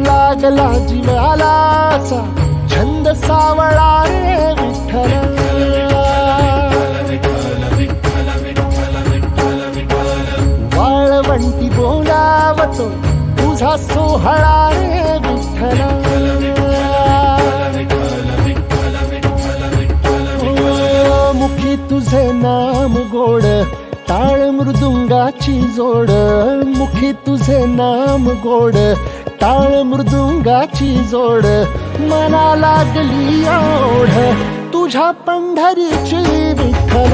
लागला जीवालाचा छंद सावळा रे विठ्ठल वाळवंटी बोलावतो तुझा सोहळा रे विठ्ठल मुखी तुझे नाम गोड टाळ मृदुंगाची जोड मुखी तुझे नाम गोड. टाळ मृदुंगाची जोड मना लागली ओढ. तुझ्या पंढरीची विठ्ठल